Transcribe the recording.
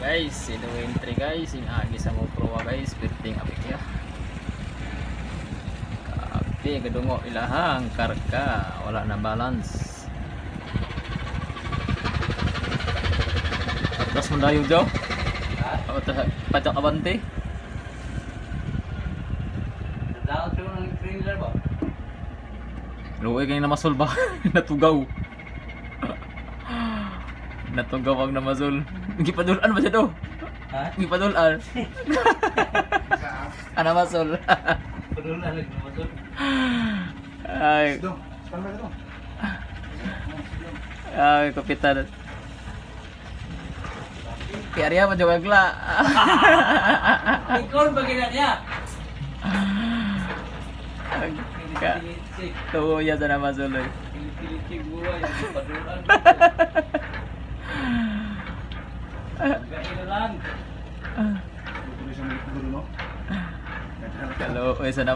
guys, sino entry guys, yung agi sa mo proa guys, perting apik ya. Kapi gadungo ilahang karga, wala na balance. Tapos mo dayo daw. Ha? O ta pacak abante. Down to ng trailer ba? Luwi kay namasol ba? Natugaw. Natugawag na mazul. Gipadulaan ba siya to? Ha? Gipadulaan. Ah. ano mazul? Padulaan lang mazul. Ay. Ay, kapitan. Kaya riya pa jawag la. Ikon bagi niya. Tuh ya sana mazul. Pilih-pilih. Gak lang. Tulisan